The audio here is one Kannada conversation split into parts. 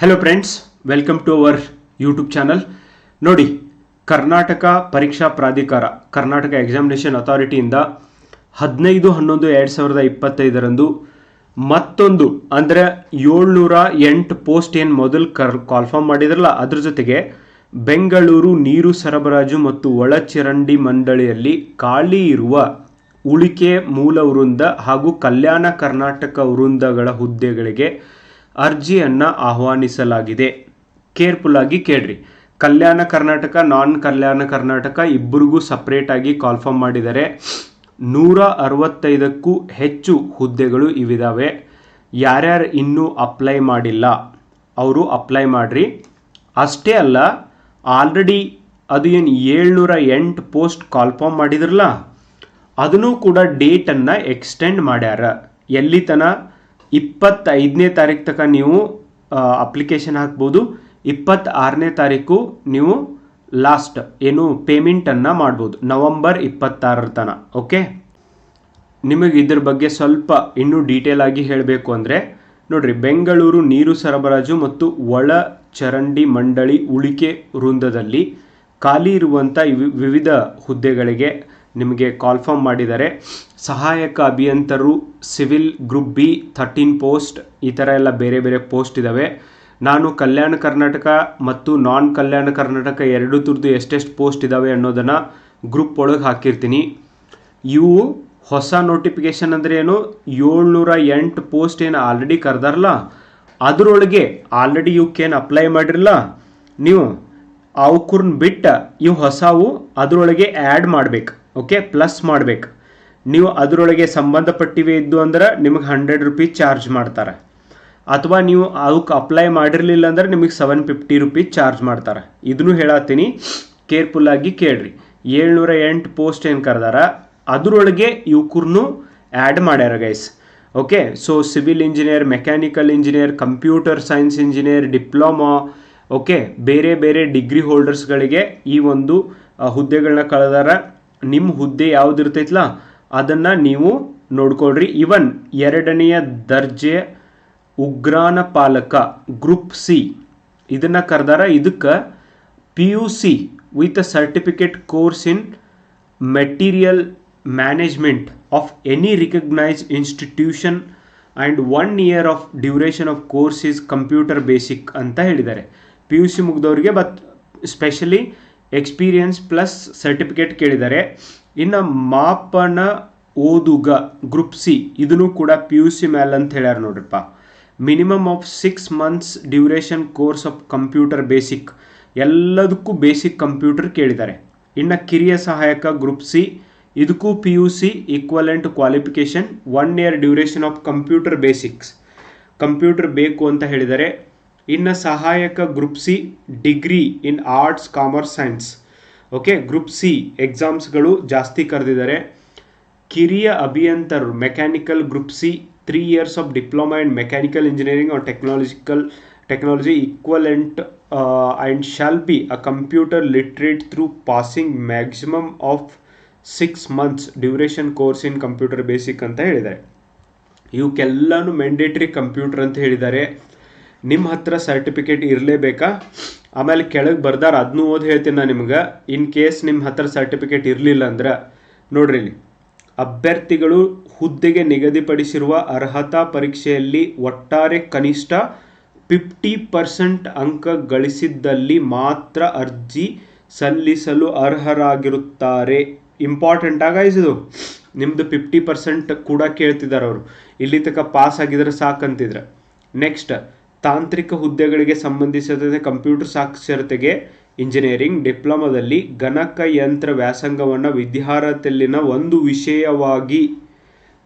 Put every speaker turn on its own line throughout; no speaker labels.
Hello friends welcome to our YouTube channel ನೋಡಿ, ಕರ್ನಾಟಕ ಪರೀಕ್ಷಾ ಪ್ರಾಧಿಕಾರ, ಕರ್ನಾಟಕ ಎಕ್ಸಾಮಿನೇಷನ್ ಅಥಾರಿಟಿಯಿಂದ ಹದಿನೈದು ಹನ್ನೊಂದು, ಎರಡು ಸಾವಿರದ ಇಪ್ಪತ್ತೈದರಂದು ಮತ್ತೊಂದು, ಅಂದರೆ ಏಳ್ನೂರ ಎಂಟು ಪೋಸ್ಟ್ ಏನು ಮೊದಲು ಕರ್ ಕಾಲ್ಫಾರ್ಮ್ ಮಾಡಿದ್ರಲ್ಲ, ಅದ್ರ ಜೊತೆಗೆ ಬೆಂಗಳೂರು ನೀರು ಸರಬರಾಜು ಮತ್ತು ಒಳಚರಂಡಿ ಮಂಡಳಿಯಲ್ಲಿ ಖಾಲಿ ಇರುವ ಉಳಿಕೆ ಮೂಲ ವೃಂದ ಹಾಗೂ ಕಲ್ಯಾಣ ಕರ್ನಾಟಕ ವೃಂದಗಳ ಹುದ್ದೆಗಳಿಗೆ ಅರ್ಜಿಯನ್ನು ಆಹ್ವಾನಿಸಲಾಗಿದೆ. ಕೇರ್ಫುಲ್ ಆಗಿ ಕೇಳ್ರಿ. ಕಲ್ಯಾಣ ಕರ್ನಾಟಕ, ನಾನ್ ಕಲ್ಯಾಣ ಕರ್ನಾಟಕ ಇಬ್ಬರಿಗೂ ಸಪ್ರೇಟಾಗಿ ಕಾಲ್ಫಾರ್ಮ್ ಮಾಡಿದ್ದಾರೆ ನೂರ ಅರವತ್ತೈದಕ್ಕೂ ಹೆಚ್ಚು ಹುದ್ದೆಗಳು ಇವಿದಾವೆ. ಯಾರ್ಯಾರು ಇನ್ನೂ ಅಪ್ಲೈ ಮಾಡಿಲ್ಲ, ಅವರು ಅಪ್ಲೈ ಮಾಡಿರಿ. ಅಷ್ಟೇ ಅಲ್ಲ ಆಲ್ರೆಡಿ ಅದು ಏನು ಏಳ್ನೂರ ಎಂಟು ಪೋಸ್ಟ್ ಕಾಲ್ಫಾರ್ಮ್ ಮಾಡಿದ್ರಲ್ಲ, ಅದನ್ನು ಕೂಡ ಡೇಟನ್ನು ಎಕ್ಸ್ಟೆಂಡ್ ಮಾಡ್ಯಾರ. ಎಲ್ಲಿ ತನ ಇಪ್ಪತ್ತೈದನೇ ತಾರೀಕು ತನಕ ನೀವು ಅಪ್ಲಿಕೇಶನ್ ಹಾಕ್ಬೋದು. ಇಪ್ಪತ್ತಾರನೇ ತಾರೀಕು ನೀವು ಲಾಸ್ಟ್ ಏನು ಪೇಮೆಂಟನ್ನು ಮಾಡ್ಬೋದು. ನವಂಬರ್ ಇಪ್ಪತ್ತಾರರ ತನಕ ಓಕೆ ನಿಮಗೆ ಇದ್ರ ಬಗ್ಗೆ ಸ್ವಲ್ಪ ಇನ್ನೂ ಡೀಟೇಲ್ ಆಗಿ ಹೇಳಬೇಕು ಅಂದರೆ, ನೋಡ್ರಿ, ಬೆಂಗಳೂರು ನೀರು ಸರಬರಾಜು ಮತ್ತು ಒಳ ಚರಂಡಿ ಮಂಡಳಿ ಉಳಿಕೆ ವೃಂದದಲ್ಲಿ ಖಾಲಿ ಇರುವಂಥ ವಿವಿಧ ಹುದ್ದೆಗಳಿಗೆ ನಿಮಗೆ ಕಾಲ್ಫಾರ್ಮ್ ಮಾಡಿದ್ದಾರೆ ಸಹಾಯಕ ಅಭಿಯಂತರು civil group B thirteen post ಈ ಥರ ಎಲ್ಲ ಬೇರೆ ಬೇರೆ ಪೋಸ್ಟ್ ಇದ್ದಾವೆ ನಾನು ಕಲ್ಯಾಣ ಕರ್ನಾಟಕ ಮತ್ತು ನಾನ್ ಕಲ್ಯಾಣ ಕರ್ನಾಟಕ ಎರಡು ತುರ್ದು ಎಷ್ಟೆಷ್ಟು ಪೋಸ್ಟ್ ಇದ್ದಾವೆ ಅನ್ನೋದನ್ನು ಗ್ರೂಪ್ ಒಳಗೆ ಹಾಕಿರ್ತೀನಿ. ಇವು ಹೊಸ ನೋಟಿಫಿಕೇಶನ್ ಅಂದರೆ ಏನು? ಏಳ್ನೂರ ಎಂಟು ಪೋಸ್ಟ್ ಏನು ಆಲ್ರೆಡಿ ಕರೆದಾರಲ್ಲ? ಅದರೊಳಗೆ ಆಲ್ರೆಡಿ ಇವಕ್ಕೇನು ಅಪ್ಲೈ ಮಾಡಿರಲ್ಲ ನೀವು ಅವಕುರ್ನ ಬಿಟ್ಟು ಇವು ಹೊಸವು, ಅದರೊಳಗೆ ಆ್ಯಡ್ ಮಾಡ್ಬೇಕು. ಓಕೆ ಪ್ಲಸ್ ಮಾಡ್ಬೇಕು. ನೀವು ಅದರೊಳಗೆ ಸಂಬಂಧಪಟ್ಟಿವೆ ಇದ್ದು ಅಂದ್ರೆ ನಿಮಗೆ ಹಂಡ್ರೆಡ್ ರುಪೀಸ್ ಚಾರ್ಜ್ ಮಾಡ್ತಾರೆ. ಅಥವಾ ನೀವು ಅದಕ್ಕೆ ಅಪ್ಲೈ ಮಾಡಿರಲಿಲ್ಲ ಅಂದ್ರೆ ನಿಮಗೆ ಸೆವೆನ್ ಫಿಫ್ಟಿ ರುಪೀಸ್ ಚಾರ್ಜ್ ಮಾಡ್ತಾರೆ. ಇದನ್ನು ಹೇಳತ್ತೀನಿ ಕೇರ್ಫುಲ್ ಆಗಿ ಕೇಳ್ರಿ. ಏಳ್ನೂರ ಎಂಟು ಪೋಸ್ಟ್ ಏನು ಕರೆದಾರ, ಅದರೊಳಗೆ ಇವ್ಕೂರ್ನು ಆ್ಯಡ್ ಮಾಡ್ಯಾರ guys okay so civil engineer mechanical engineer computer science engineer diploma okay ಬೇರೆ ಬೇರೆ ಡಿಗ್ರಿ ಹೋಲ್ಡರ್ಸ್ಗಳಿಗೆ ಈ ಒಂದು ಹುದ್ದೆಗಳನ್ನ ಕಳೆದಾರ. ನಿಮ್ಮ ಹುದ್ದೆ ಯಾವ್ದು ಇರ್ತೈತಲ್ಲ ಅದನ್ನು ನೀವು ನೋಡ್ಕೊಳ್ರಿ. ಇವನ್ ಎರಡನೆಯ ದರ್ಜೆ ಉಗ್ರಾನ ಪಾಲಕ ಗ್ರೂಪ್ ಸಿ ಇದನ್ನು ಕರೆದಾರ. ಇದಕ್ಕೆ P U C with certificate course in material management of any recognised institution and one year of duration of course is computer basic ಅಂತ ಹೇಳಿದ್ದಾರೆ. P U C ಮುಗ್ದವ್ರಿಗೆ but specially experience plus certificate ಕೇಳಿದ್ದಾರೆ ಇನ್ನು ಮಾಪನ ಓದುಗ ಗ್ರೂಪ್ ಸಿ ಇದನ್ನು ಕೂಡ ಪಿ ಯು ಸಿ ಮ್ಯಾಲ್ ಅಂತ ಹೇಳ್ಯಾರ ನೋಡ್ರಿಪ್ಪ. Minimum of six months duration course of computer basic ಎಲ್ಲದಕ್ಕೂ ಬೇಸಿಕ್ ಕಂಪ್ಯೂಟರ್ ಕೇಳಿದ್ದಾರೆ. ಇನ್ನು ಕಿರಿಯ ಸಹಾಯಕ ಗ್ರೂಪ್ ಸಿ ಇದಕ್ಕೂ P U C equivalent qualification one year duration of computer basics computer ಬೇಕು ಅಂತ ಹೇಳಿದ್ದಾರೆ ಇನ್ನು ಸಹಾಯಕ group C degree in arts, commerce, science. Okay group C ಎಕ್ಸಾಮ್ಸ್ಗಳು ಜಾಸ್ತಿ ಕರೆದಿದ್ದಾರೆ ಕಿರಿಯ ಅಭಿಯಂತರು mechanical group C three years of diploma in mechanical engineering or technological technology equivalent and shall be a computer literate through passing maximum of six months duration course in computer basic ಅಂತ ಹೇಳಿದ್ದಾರೆ ಇವಕ್ಕೆಲ್ಲನೂ ಮ್ಯಾಂಡೇಟ್ರಿ ಕಂಪ್ಯೂಟರ್ ಅಂತ ಹೇಳಿದ್ದಾರೆ ನಿಮ್ಮ ಹತ್ರ ಸರ್ಟಿಫಿಕೇಟ್ ಇರಲೇಬೇಕಾ? ಆಮೇಲೆ ಕೆಳಗೆ ಬರ್ದಾರ ಅದನ್ನೂ ಓದಿ ಹೇಳ್ತೀನಿ ನಾನು ನಿಮ್ಗೆ. ಇನ್ ಕೇಸ್ ನಿಮ್ಮ ಹತ್ರ ಸರ್ಟಿಫಿಕೇಟ್ ಇರಲಿಲ್ಲ ಅಂದ್ರೆ, ನೋಡ್ರಿ ಅಭ್ಯರ್ಥಿಗಳು ಹುದ್ದೆಗೆ ನಿಗದಿಪಡಿಸಿರುವ ಅರ್ಹತಾ ಪರೀಕ್ಷೆಯಲ್ಲಿ ಒಟ್ಟಾರೆ ಕನಿಷ್ಠ ಫಿಫ್ಟಿ ಪರ್ಸೆಂಟ್ ಅಂಕ ಗಳಿಸಿದ್ದಲ್ಲಿ ಮಾತ್ರ ಅರ್ಜಿ ಸಲ್ಲಿಸಲು ಅರ್ಹರಾಗಿರುತ್ತಾರೆ. ಇಂಪಾರ್ಟೆಂಟ್ ಇದು? ನಿಮ್ಮದು ಫಿಫ್ಟಿ ಪರ್ಸೆಂಟ್ ಕೂಡ ಕೇಳ್ತಿದ್ದಾರೆ ಅವರು. ಇಲ್ಲಿ ತನಕ ಪಾಸ್ ಆಗಿದ್ರೆ ಸಾಕಂತಿದ್ರೆ. ನೆಕ್ಸ್ಟ್ ತಾಂತ್ರಿಕ ಹುದ್ದೆಗಳಿಗೆ ಸಂಬಂಧಿಸಿದಂತೆ ಕಂಪ್ಯೂಟರ್ ಸಾಕ್ಷರತೆಗೆ ಇಂಜಿನಿಯರಿಂಗ್ ಡಿಪ್ಲೊಮಾದಲ್ಲಿ ಗಣಕ ಯಂತ್ರ ವ್ಯಾಸಂಗವನ್ನು ವಿದ್ಯಾರ್ಥಿಯಲ್ಲಿನ ಒಂದು ವಿಷಯವಾಗಿ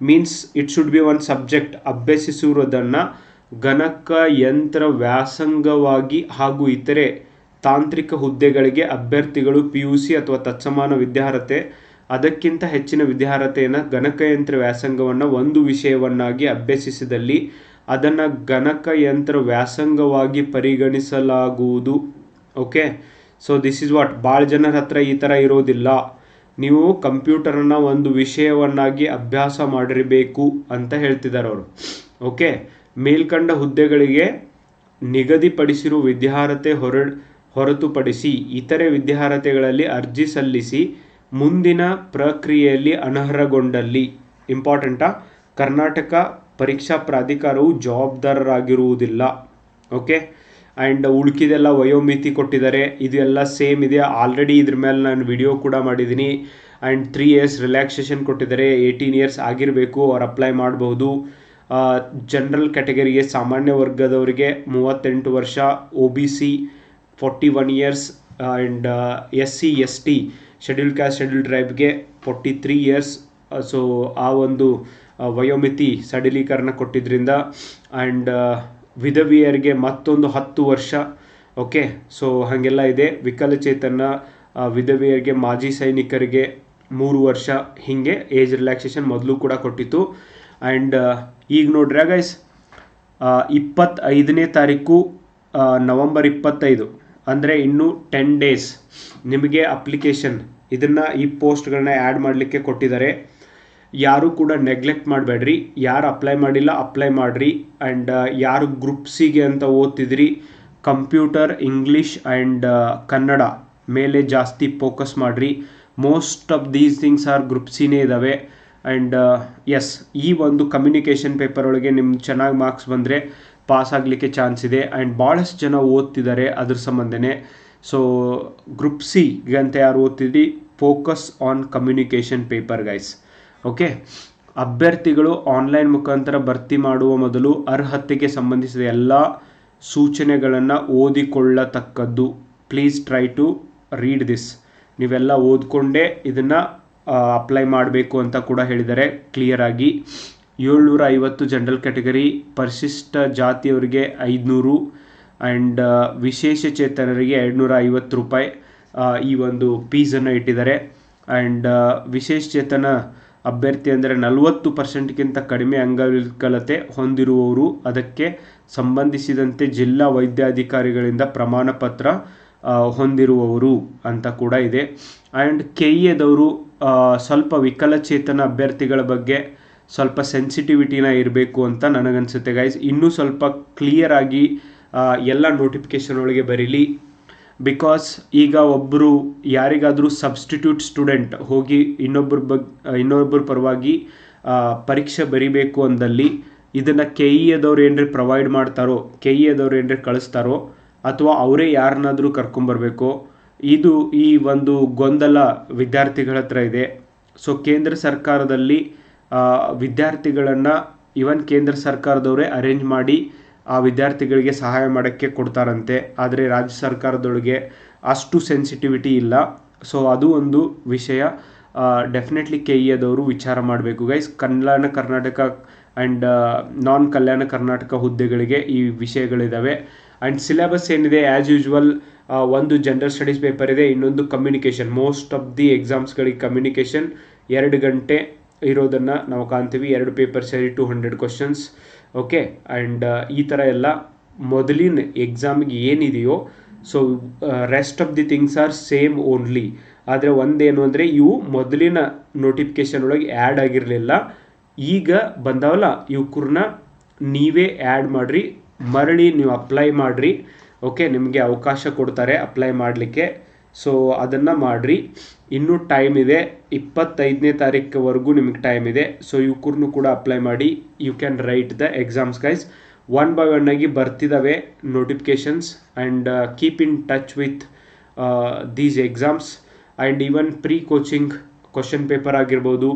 means it should be one subject ಅಭ್ಯಸಿಸುವುದನ್ನು ಗಣಕಯಂತ್ರ ವ್ಯಾಸಂಗವಾಗಿ ಹಾಗೂ ಇತರೆ ತಾಂತ್ರಿಕ ಹುದ್ದೆಗಳಿಗೆ ಅಭ್ಯರ್ಥಿಗಳು ಪಿ ಯು ಸಿ ಅಥವಾ ತತ್ಸಮಾನ ವಿದ್ಯಾರ್ಹತೆ, ಅದಕ್ಕಿಂತ ಹೆಚ್ಚಿನ ವಿದ್ಯಾರ್ಹತೆಯನ್ನು ಗಣಕಯಂತ್ರ ವ್ಯಾಸಂಗವನ್ನು ಒಂದು ವಿಷಯವನ್ನಾಗಿ ಅಭ್ಯಸಿಸಿದಲ್ಲಿ ಅದನ್ನು ಗಣಕಯಂತ್ರ ವ್ಯಾಸಂಗವಾಗಿ ಪರಿಗಣಿಸಲಾಗುವುದು. Okay? So this is what ಭಾಳ ಜನರ ಹತ್ರ ಈ ಥರ ಇರೋದಿಲ್ಲ. ನೀವು ಕಂಪ್ಯೂಟರನ್ನು ಒಂದು ವಿಷಯವನ್ನಾಗಿ ಅಭ್ಯಾಸ ಮಾಡಿರಬೇಕು ಅಂತ ಹೇಳ್ತಿದ್ದಾರೆ ಅವರು. ಓಕೆ? ಮೇಲ್ಕಂಡ ಹುದ್ದೆಗಳಿಗೆ ನಿಗದಿಪಡಿಸಿರುವ ವಿದ್ಯಾರ್ಹತೆ ಹೊರ, ಹೊರತುಪಡಿಸಿ ಇತರೆ ವಿದ್ಯಾರ್ಹತೆಗಳಲ್ಲಿ ಅರ್ಜಿ ಸಲ್ಲಿಸಿ ಮುಂದಿನ ಪ್ರಕ್ರಿಯೆಯಲ್ಲಿ ಅನರ್ಹಗೊಂಡಲ್ಲಿ. ಇಂಪಾರ್ಟೆಂಟಾ ಕರ್ನಾಟಕ ಪರೀಕ್ಷಾ ಪ್ರಾಧಿಕಾರವು ಜವಾಬ್ದಾರರಾಗಿರುವುದಿಲ್ಲ ಓಕೆ ಆ್ಯಂಡ್ ಉಳ್ಕಿದೆಲ್ಲ ವಯೋಮಿತಿ ಕೊಟ್ಟಿದ್ದಾರೆ. ಇದೆಲ್ಲ ಸೇಮ್ ಇದೆ. ಆಲ್ರೆಡಿ ಇದ್ರ ಮೇಲೆ ನಾನು ವಿಡಿಯೋ ಕೂಡ ಮಾಡಿದ್ದೀನಿ. ಆ್ಯಂಡ್ ತ್ರೀ ಇಯರ್ಸ್ ರಿಲ್ಯಾಕ್ಸೇಷನ್ ಕೊಟ್ಟಿದ್ದಾರೆ. ಏಯ್ಟೀನ್ ಇಯರ್ಸ್ ಆಗಿರಬೇಕು, ಅವ್ರು ಅಪ್ಲೈ ಮಾಡಬಹುದು ಜನರಲ್ ಕ್ಯಾಟಗರಿಗೆ ಸಾಮಾನ್ಯ ವರ್ಗದವರಿಗೆ ಮೂವತ್ತೆಂಟು ವರ್ಷ O B C forty one years and S C S T schedule caste schedule ಟ್ರೈಬ್ಗೆ forty three years so ಆ ಒಂದು ವಯೋಮಿತಿ ಸಡಿಲೀಕರಣ ಕೊಟ್ಟಿದ್ದರಿಂದ ಆ್ಯಂಡ್ ವಿಧವಿಯರಿಗೆ ಮತ್ತೊಂದು ಹತ್ತು ವರ್ಷ ಓಕೆ ಸೊ ಹಾಗೆಲ್ಲ ಇದೆ. ವಿಕಲಚೇತನ ವಿಧವಿಯರಿಗೆ, ಮಾಜಿ ಸೈನಿಕರಿಗೆ ಮೂರು ವರ್ಷ ಹೀಗೆ ಏಜ್ ರಿಲ್ಯಾಕ್ಸೇಷನ್ ಮೊದಲು ಕೂಡ ಕೊಟ್ಟಿತ್ತು. ಆ್ಯಂಡ್ ಈಗ ನೋಡ್ರಿ ಗೈಸ್ ಇಪ್ಪತ್ತೈದನೇ ತಾರೀಕು ನವಂಬರ್ ಇಪ್ಪತ್ತೈದು, ಅಂದರೆ ಇನ್ನು ಟೆನ್ ಡೇಸ್ ನಿಮಗೆ ಅಪ್ಲಿಕೇಶನ್ ಇದನ್ನು ಈ ಪೋಸ್ಟ್ಗಳನ್ನ ಆ್ಯಡ್ ಮಾಡಲಿಕ್ಕೆ ಕೊಟ್ಟಿದ್ದಾರೆ. ಯಾರು ಕೂಡ ನೆಗ್ಲೆಕ್ಟ್ ಮಾಡಬೇಡ್ರಿ. ಯಾರು ಅಪ್ಲೈ ಮಾಡಿಲ್ಲ ಅಪ್ಲೈ ಮಾಡಿರಿ. ಆ್ಯಂಡ್ ಯಾರು ಗ್ರೂಪ್ ಸಿಗೆ ಅಂತ ಓದ್ತಿದ್ರಿ ಕಂಪ್ಯೂಟರ್ ಇಂಗ್ಲೀಷ್ ಆ್ಯಂಡ್ ಕನ್ನಡ ಮೇಲೆ ಜಾಸ್ತಿ ಫೋಕಸ್ ಮಾಡಿರಿ. Most of these things are group ಸಿನೇ ಇದ್ದಾವೆ ಆ್ಯಂಡ್ ಎಸ್ ಈ ಒಂದು ಕಮ್ಯುನಿಕೇಷನ್ ಪೇಪರ್ ಒಳಗೆ ನಿಮ್ಮ ಚೆನ್ನಾಗಿ ಮಾರ್ಕ್ಸ್ ಬಂದರೆ ಪಾಸ್ ಆಗಲಿಕ್ಕೆ ಚಾನ್ಸ್ ಇದೆ. ಆ್ಯಂಡ್ ಭಾಳಷ್ಟು ಜನ ಓದ್ತಿದ್ದಾರೆ ಅದ್ರ ಸಂಬಂಧನೇ. ಸೊ ಗ್ರೂಪ್ ಸಿ ಅಂತ ಯಾರು ಓದ್ತಿದ್ರಿ focus on communication paper guys okay ಅಭ್ಯರ್ಥಿಗಳು ಆನ್ಲೈನ್ ಮುಖಾಂತರ ಭರ್ತಿ ಮಾಡುವ ಮೊದಲು ಅರ್ಹತೆಗೆ ಸಂಬಂಧಿಸಿದ ಎಲ್ಲ ಸೂಚನೆಗಳನ್ನು ಓದಿಕೊಳ್ಳತಕ್ಕದ್ದು. Please try to read this ನೀವೆಲ್ಲ ಓದ್ಕೊಂಡೇ ಇದನ್ನು ಅಪ್ಲೈ ಮಾಡಬೇಕು ಅಂತ ಕೂಡ ಹೇಳಿದ್ದಾರೆ ಕ್ಲಿಯರ್ ಆಗಿ ಏಳ್ನೂರ ಐವತ್ತು ಜನರಲ್ ಕ್ಯಾಟಗರಿ ಪರಿಶಿಷ್ಟ ಜಾತಿಯವರಿಗೆ ಐದುನೂರು ಆ್ಯಂಡ್ ವಿಶೇಷ ಚೇತನರಿಗೆ ಎರಡುನೂರ ಐವತ್ತು ರೂಪಾಯಿ ಈ ಒಂದು ಫೀಸನ್ನು ಇಟ್ಟಿದ್ದಾರೆ. ಆ್ಯಂಡ್ ವಿಶೇಷ ಚೇತನ ಅಭ್ಯರ್ಥಿ ಅಂದರೆ ನಲವತ್ತು ಪರ್ಸೆಂಟ್ಗಿಂತ ಕಡಿಮೆ ಅಂಗವಿಕಲತೆ ಹೊಂದಿರುವವರು. ಅದಕ್ಕೆ ಸಂಬಂಧಿಸಿದಂತೆ ಜಿಲ್ಲಾ ವೈದ್ಯಾಧಿಕಾರಿಗಳಿಂದ ಪ್ರಮಾಣ ಪತ್ರ ಹೊಂದಿರುವವರು ಅಂತ ಕೂಡ ಇದೆ. ಆ್ಯಂಡ್ ಕೆ ಎದವರು ಸ್ವಲ್ಪ ವಿಕಲಚೇತನ ಅಭ್ಯರ್ಥಿಗಳ ಬಗ್ಗೆ ಸ್ವಲ್ಪ ಸೆನ್ಸಿಟಿವಿಟಿನ ಇರಬೇಕು ಅಂತ ನನಗನ್ಸುತ್ತೆ. ಗೈಸ್, ಇನ್ನೂ ಸ್ವಲ್ಪ ಕ್ಲಿಯರ್ ಆಗಿ ಎಲ್ಲ ನೋಟಿಫಿಕೇಶನ್ ಒಳಗೆ ಬರೀಲಿ. ಬಿಕಾಸ್ ಈಗ ಒಬ್ಬರು ಯಾರಿಗಾದರೂ ಸಬ್ಸ್ಟಿಟ್ಯೂಟ್ ಸ್ಟೂಡೆಂಟ್ ಹೋಗಿ ಇನ್ನೊಬ್ಬರ ಬಗ್ ಇನ್ನೊಬ್ಬರ ಪರವಾಗಿ ಪರೀಕ್ಷೆ ಬರಿಬೇಕು ಅಂದಲ್ಲಿ ಇದನ್ನು ಕೆ ಇ ಎದವ್ರು ಏನ್ರಿ ಪ್ರೊವೈಡ್ ಮಾಡ್ತಾರೋ ಕೆ ಇ ಎದವ್ರು ಏನ್ರಿ ಕಳಿಸ್ತಾರೋ, ಅಥವಾ ಅವರೇ ಯಾರನ್ನಾದರೂ ಕರ್ಕೊಂಬರ್ಬೇಕು ಇದು ಈ ಒಂದು ಗೊಂದಲ ವಿದ್ಯಾರ್ಥಿಗಳ ಹತ್ರ ಇದೆ. ಸೊ ಕೇಂದ್ರ ಸರ್ಕಾರದಲ್ಲಿ ವಿದ್ಯಾರ್ಥಿಗಳನ್ನು ಇವನ್ ಕೇಂದ್ರ ಸರ್ಕಾರದವರೇ ಅರೇಂಜ್ ಮಾಡಿ ಆ ವಿದ್ಯಾರ್ಥಿಗಳಿಗೆ ಸಹಾಯ ಮಾಡೋಕ್ಕೆ ಕೊಡ್ತಾರಂತೆ. ಆದರೆ ರಾಜ್ಯ ಸರ್ಕಾರದೊಳಗೆ ಅಷ್ಟು ಸೆನ್ಸಿಟಿವಿಟಿ ಇಲ್ಲ. ಸೊ ಅದು ಒಂದು ವಿಷಯ. ಡೆಫಿನೆಟ್ಲಿ ಕೆ ಇ ವಿಚಾರ ಮಾಡಬೇಕು guys Kalyana Karnataka and non Kalyana Karnataka ಹುದ್ದೆಗಳಿಗೆ ಈ ವಿಷಯಗಳಿದ್ದಾವೆ ಆ್ಯಂಡ್ ಸಿಲೆಬಸ್ ಏನಿದೆ? ಆ್ಯಸ್ ಯೂಶ್ವಲ್ ಒಂದು ಜನರಲ್ ಸ್ಟಡೀಸ್ ಪೇಪರ್ ಇದೆ, ಇನ್ನೊಂದು ಕಮ್ಯುನಿಕೇಷನ್ ಮೋಸ್ಟ್ ಆಫ್ ದಿ ಎಕ್ಸಾಮ್ಸ್ಗಳಿಗೆ ಕಮ್ಯುನಿಕೇಷನ್ ಎರಡು ಗಂಟೆ ಇರೋದನ್ನು ನಾವು ಕಾಣ್ತೀವಿ. ಎರಡು ಪೇಪರ್ ಸೇರಿ two hundred questions okay and ಈ ಥರ ಎಲ್ಲ ಮೊದಲಿನ ಎಕ್ಸಾಮ್ಗೆ ಏನಿದೆಯೋ so rest of the things are same only ಆದರೆ ಒಂದೇನು ಅಂದರೆ, ಇವು ಮೊದಲಿನ ನೋಟಿಫಿಕೇಶನ್ ಒಳಗೆ ಆ್ಯಡ್ ಆಗಿರಲಿಲ್ಲ. ಈಗ ಬಂದವಲ್ಲ ಇವಕ್ರನ್ನ ನೀವೇ ಆ್ಯಡ್ ಮಾಡಿರಿ, ಮರಳಿ ನೀವು ಅಪ್ಲೈ ಮಾಡಿರಿ. ಓಕೆ ನಿಮಗೆ ಅವಕಾಶ ಕೊಡ್ತಾರೆ ಅಪ್ಲೈ ಮಾಡಲಿಕ್ಕೆ. ಸೊ ಅದನ್ನು ಮಾಡಿರಿ. ಇನ್ನೂ ಟೈಮ್ ಇದೆ. ಇಪ್ಪತ್ತೈದನೇ ತಾರೀಕುವರೆಗೂ ನಿಮಗೆ ಟೈಮ್ ಇದೆ. ಸೊ ಇವ್ಕೂರ್ನು ಕೂಡ ಅಪ್ಲೈ ಮಾಡಿ. You can write the exams guys one by one ಆಗಿ ಬರ್ತಿದ್ದಾವೆ notifications and keep in touch with these exams and even pre coaching question paper ಆಗಿರ್ಬೋದು.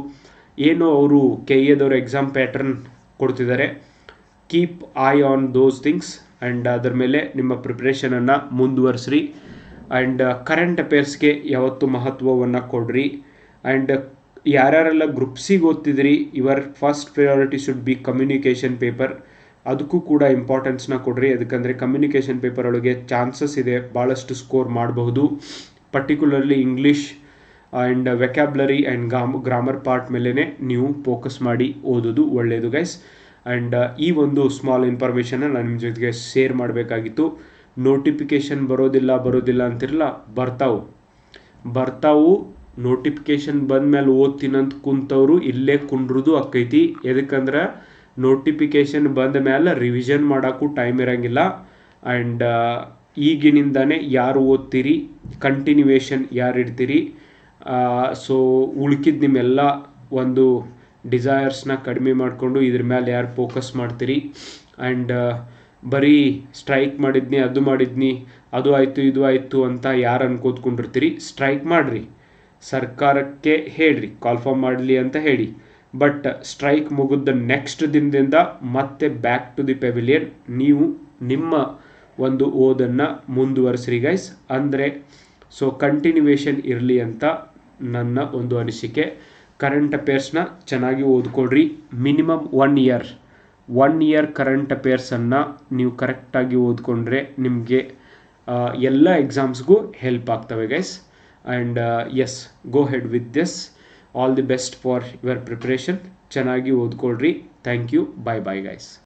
ಏನು ಅವರು ಕೆ ಎದವರು ಎಕ್ಸಾಮ್ ಪ್ಯಾಟರ್ನ್ ಕೊಡ್ತಿದ್ದಾರೆ keep eye on those things and ಅದರ ಮೇಲೆ ನಿಮ್ಮ ಪ್ರಿಪ್ರೇಷನನ್ನು ಮುಂದುವರಿಸ್ರಿ. ಆ್ಯಂಡ್ ಕರೆಂಟ್ ಅಫೇರ್ಸ್ಗೆ ಯಾವತ್ತು ಮಹತ್ವವನ್ನು ಕೊಡ್ರಿ. ಆ್ಯಂಡ್ ಯಾರ್ಯಾರೆಲ್ಲ ಗ್ರೂಪ್ಸಿಗೆ ಓದ್ತಿದ್ರಿ your first priority should be communication paper ಅದಕ್ಕೂ ಕೂಡ ಇಂಪಾರ್ಟೆನ್ಸ್ನ ಕೊಡ್ರಿ. ಯಾಕಂದರೆ ಕಮ್ಯುನಿಕೇಷನ್ ಪೇಪರ್ ಒಳಗೆ ಚಾನ್ಸಸ್ ಇದೆ ಭಾಳಷ್ಟು ಸ್ಕೋರ್ ಮಾಡಬಹುದು. Particularly English and vocabulary and gram grammar part ಮೇಲೇ ನೀವು ಫೋಕಸ್ ಮಾಡಿ ಓದೋದು ಒಳ್ಳೆಯದು ಗೈಸ್ ಆ್ಯಂಡ್ ಈ ಒಂದು ಸ್ಮಾಲ್ ಇನ್ಫಾರ್ಮೇಷನ್ನ ನಾನು ನಿಮ್ಮ ಜೊತೆಗೆ ಶೇರ್ ಮಾಡಬೇಕಾಗಿತ್ತು. ನೋಟಿಫಿಕೇಷನ್ ಬರೋದಿಲ್ಲ ಬರೋದಿಲ್ಲ ಅಂತಿರಲ್ಲ, ಬರ್ತಾವು. ಬರ್ತಾವು ನೋಟಿಫಿಕೇಷನ್ ಬಂದ್ಮೇಲೆ ಓದ್ತೀನಂತ ಕುಂತವರು ಇಲ್ಲೇ ಕುಂಡ್ರದು ಅಕ್ಕೈತಿ. ಎದಕ್ಕಂದ್ರೆ ನೋಟಿಫಿಕೇಷನ್ ಬಂದ ಮೇಲೆ ರಿವಿಷನ್ ಮಾಡೋಕ್ಕೂ ಟೈಮ್ ಇರಂಗಿಲ್ಲ ಆ್ಯಂಡ್ ಈಗಿನಿಂದನೇ ಯಾರು ಓದ್ತೀರಿ ಕಂಟಿನ್ಯೂವೇಷನ್ ಯಾರು ಇಡ್ತೀರಿ ಸೊ ಉಳ್ಕಿದ್ದು ನಿಮ್ಮೆಲ್ಲ ಒಂದು ಡಿಸೈರ್ಸ್ನ ಕಡಿಮೆ ಮಾಡಿಕೊಂಡು ಇದ್ರ ಮೇಲೆ ಯಾರು ಫೋಕಸ್ ಮಾಡ್ತೀರಿ. ಆ್ಯಂಡ್ ಬರೀ ಸ್ಟ್ರೈಕ್ ಮಾಡಿದ್ನಿ, ಅದು ಮಾಡಿದ್ನಿ, ಅದು ಆಯಿತು, ಇದು ಆಯಿತು ಅಂತ ಯಾರು ಅನ್ಕೋತ್ಕೊಂಡಿರ್ತೀರಿ? ಸ್ಟ್ರೈಕ್ ಮಾಡಿರಿ. ಸರ್ಕಾರಕ್ಕೆ ಹೇಳ್ರಿ ಕಾಲ್ಫಾರ್ಮ್ ಮಾಡಲಿ ಅಂತ ಹೇಳಿ. ಬಟ್ ಸ್ಟ್ರೈಕ್ ಮುಗಿದ ನೆಕ್ಸ್ಟ್ ದಿನದಿಂದ ಮತ್ತೆ ಬ್ಯಾಕ್ ಟು ದಿ ಪೆವಿಲಿಯನ್ ನೀವು ನಿಮ್ಮ ಒಂದು ಓದನ್ನು ಮುಂದುವರಿಸ್ರಿ ಗೈಸ್ ಅಂದರೆ ಸೊ ಕಂಟಿನ್ಯೂವೇಶನ್ ಇರಲಿ ಅಂತ ನನ್ನ ಒಂದು ಅನಿಸಿಕೆ. ಕರೆಂಟ್ ಅಫೇರ್ಸ್ನ ಚೆನ್ನಾಗಿ ಓದ್ಕೊಳ್ರಿ. Minimum one year one year current ಅಫೇರ್ಸನ್ನು ನೀವು ಕರೆಕ್ಟಾಗಿ ಓದ್ಕೊಂಡ್ರೆ ನಿಮಗೆ ಎಲ್ಲ ಎಕ್ಸಾಮ್ಸ್ಗೂ ಹೆಲ್ಪ್ ಆಗ್ತವೆ guys and yes go ahead with this all the best for your preparation ಚೆನ್ನಾಗಿ ಓದ್ಕೊಳ್ರಿ. Thank you bye bye guys